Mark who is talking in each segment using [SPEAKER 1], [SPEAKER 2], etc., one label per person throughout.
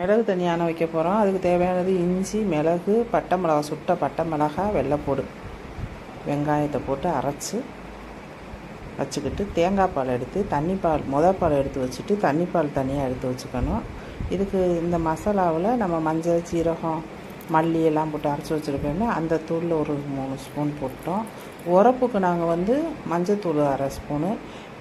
[SPEAKER 1] மிளகு தனியான வைக்க போகிறோம் அதுக்கு தேவையானது இஞ்சி மிளகு பட்டை மிளகா சுட்ட பட்டை மிளகா வெள்ளைப்பூடு வெங்காயத்தை போட்டு அரைச்சி வச்சுக்கிட்டு தேங்காய் பால் எடுத்து தண்ணி பால் முத பால் எடுத்து வச்சுட்டு தண்ணி பால் தனியாக எடுத்து வச்சுக்கணும். இதுக்கு இந்த மசாலாவில் நம்ம மஞ்சள் சீரகம் மல்லி எல்லாம் போட்டு அரைச்சி வச்சுருக்கோமே அந்த தூளில் ஒரு மூணு ஸ்பூன் போட்டோம். உரப்புக்கு நாங்கள் வந்து மஞ்சத்தூள் அரை ஸ்பூனு.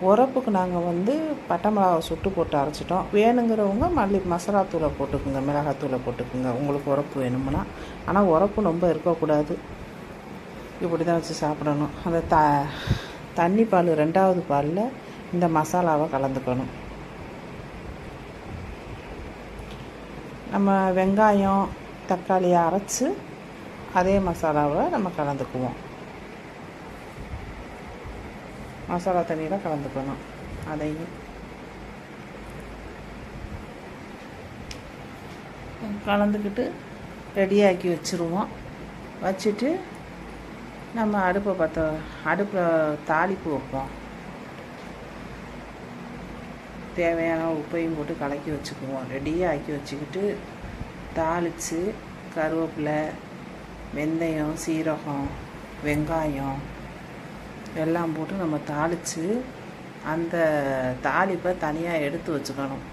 [SPEAKER 1] உரப்புக்கு நாங்கள் வந்து பட்டை மிளகாவை சுட்டு போட்டு அரைச்சிட்டோம். வேணுங்கிறவங்க மல்லி மசாலாத்தூளை போட்டுக்குங்க மிளகாத்தூளை போட்டுக்குங்க. உங்களுக்கு உரப்பு வேணும்னா. ஆனால் உரப்பு ரொம்ப இருக்கக்கூடாது. இப்படி தான் வச்சு சாப்பிடணும். அந்த த தண்ணி பால் ரெண்டாவது பாலில் இந்த மசாலாவை கலந்துக்கணும். நம்ம வெங்காயம் தக்காளியை அரைச்சி அதே மசாலாவை நம்ம கலந்துக்குவோம். மசாலா தண்ணியில் கலந்துக்கணும். அதையும். கலந்துக்கிட்டு ரெடியாக்கி வச்சுருவோம். வச்சுட்டு நம்ம அடுப்பை பற்ற அடுப்பில் தாளிப்பு வைப்போம். தேவையான உப்பையும் போட்டு கலக்கி வச்சுக்குவோம். ரெடியாக ஆக்கி வச்சுக்கிட்டு தாளித்து கருவேப்பிலை வெந்தயம் சீரகம் வெங்காயம் எல்லாம் போட்டு நம்ம தாளித்து அந்த தாளிப்பை தனியாக எடுத்து வச்சுக்கணும்.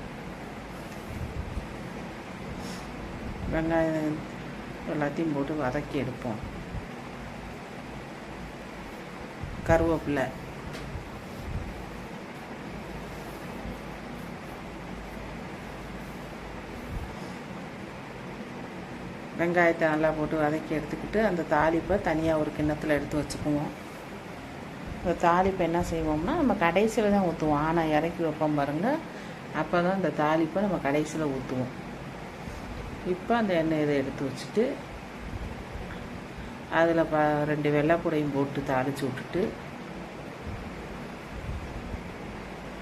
[SPEAKER 1] வெங்காயம் எல்லாத்தையும் போட்டு வதக்கி எடுப்போம். கருவேப்பிலை. வெங்காயத்தை நல்லா போட்டு வதக்கி எடுத்துக்கிட்டு அந்த தாளிப்பை தனியாக ஒரு கிண்ணத்தில் எடுத்து வச்சுக்குவோம். இந்த தாளிப்பை என்ன செய்வோம்னா நம்ம கடைசியில் தான் ஊற்றுவோம் ஆனால் இறக்கி வைப்போம் பாருங்கள் அப்போ தான் இந்த தாளிப்பை நம்ம கடைசியில் ஊற்றுவோம் இப்போ அந்த எண்ணெய் இதை எடுத்து வச்சுட்டு அதில் ப ரெண்டு வெள்ளைப்பூடையும் போட்டு தாளித்து விட்டுட்டு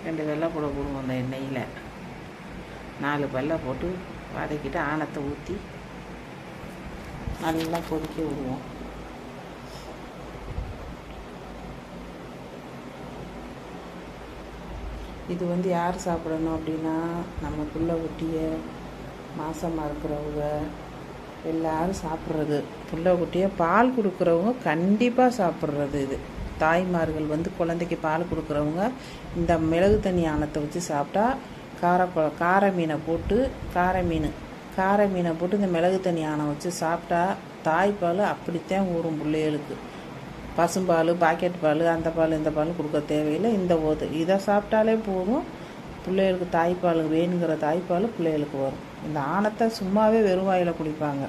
[SPEAKER 1] ரெண்டு வெள்ளைப்பூடை போடுவோம் அந்த எண்ணெயில். நாலு வெள்ளை போட்டு வதக்கிட்டு ஆணத்தை ஊற்றி நல்லா கொதிக்க விடுவோம். இது வந்து யார் சாப்பிடணும் அப்படின்னா நம்ம புள்ள குட்டிய மாசமாக இருக்கிறவங்க எல்லாரும் சாப்பிட்றது. புள்ள குட்டிய பால் கொடுக்குறவங்க கண்டிப்பாக சாப்பிட்றது இது. தாய்மார்கள் வந்து குழந்தைக்கு பால் கொடுக்குறவங்க இந்த மிளகு தண்ணி ஆணத்தை வச்சு சாப்பிட்டா கார கார மீனை போட்டு கார மீன் கார மீனை போட்டு இந்த மிளகு தண்ணி ஆணை வச்சு சாப்பிட்டா தாய்ப்பால் அப்படித்தான் ஊறும் பிள்ளைகளுக்கு. பசும்பால் பாக்கெட் பால் அந்த பால் இந்த பால் கொடுக்க தேவையில்லை. இந்த ஓது. இதை சாப்பிட்டாலே போதும். பிள்ளைகளுக்கு தாய்ப்பால் வேணுங்கிற தாய்ப்பால் பிள்ளைகளுக்கு வரும். இந்த ஆணத்தை சும்மாவே வெறும் வாயில் குடிப்பாங்க.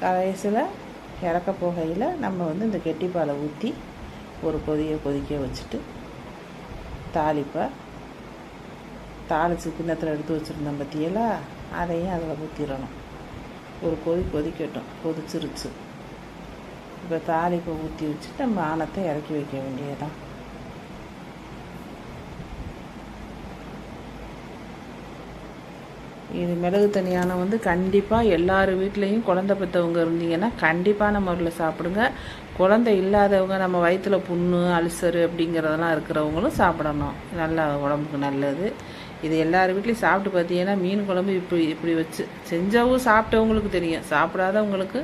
[SPEAKER 1] கடைசியில் இறக்க போகையில் நம்ம வந்து இந்த கெட்டிப்பாலை ஊற்றி ஒரு கொதியை கொதிக்க வச்சுட்டு தாளிப்பை தாளித்து கிண்ணத்தில் எடுத்து வச்சுருந்தோம் பற்றியெல்லாம் அதையும் அதில் ஊற்றிடணும் ஒரு கொதி கொதிக்கட்டும். கொதிச்சிருச்சு. இப்போ தாளிப்பை ஊற்றி வச்சுட்டு நம்ம ஆணத்தை இறக்கி வைக்க வேண்டியதுதான். இது மிளகு தனியான வந்து கண்டிப்பாக எல்லார் வீட்லேயும் குழந்தை பெற்றவங்க இருந்தீங்கன்னா கண்டிப்பான முறையில் சாப்பிடுங்க. குழந்தை இல்லாதவங்க நம்ம வயிற்றில் புண்ணு அல்சரு அப்படிங்கிறதெல்லாம் இருக்கிறவங்களும் சாப்பிடணும். நல்லா உடம்புக்கு நல்லது. இது எல்லார் வீட்லேயும் சாப்பிட்டு பார்த்தீங்கன்னா மீன் குழம்பு இப்படி இப்படி வச்சு செஞ்சவும் சாப்பிட்டவங்களுக்கு தெரியும். சாப்பிடாதவங்களுக்கு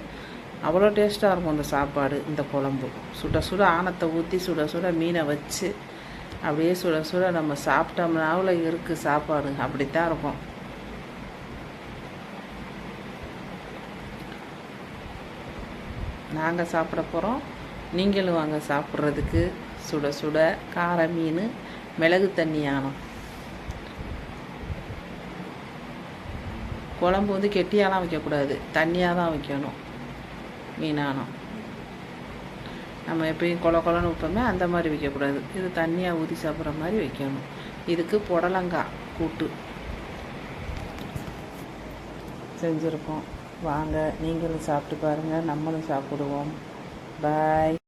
[SPEAKER 1] அவ்வளோ டேஸ்ட்டாக இருக்கும் அந்த சாப்பாடு இந்த குழம்பு. சுட சுட ஆணத்தை ஊற்றி சுட சுட மீனை வச்சு அப்படியே சுட சுட நம்ம சாப்பிட்டோம்னாவில் இருக்குது சாப்பாடு. அப்படித்தான் இருக்கும். நாங்கள் சாப்பிட போகிறோம் நீங்களும் வாங்க சாப்பிட்றதுக்கு சுட சுட கார மீன் மிளகு தண்ணி ஆனம் குழம்பு வந்து கெட்டியாலாம் வைக்கக்கூடாது. தண்ணியாக தான் வைக்கணும். மீனானம் நம்ம எப்பயும் கொல கொலன்னு வைப்போமே அந்த மாதிரி வைக்கக்கூடாது. இது தண்ணியாக ஊற்றி சாப்பிட்ற மாதிரி வைக்கணும். இதுக்கு புடலங்காய் கூட்டு. செஞ்சுருக்கோம். வாங்க நீங்களும் சாப்பிட்டு பாருங்கள் நம்மளும் சாப்பிடுவோம். பாய்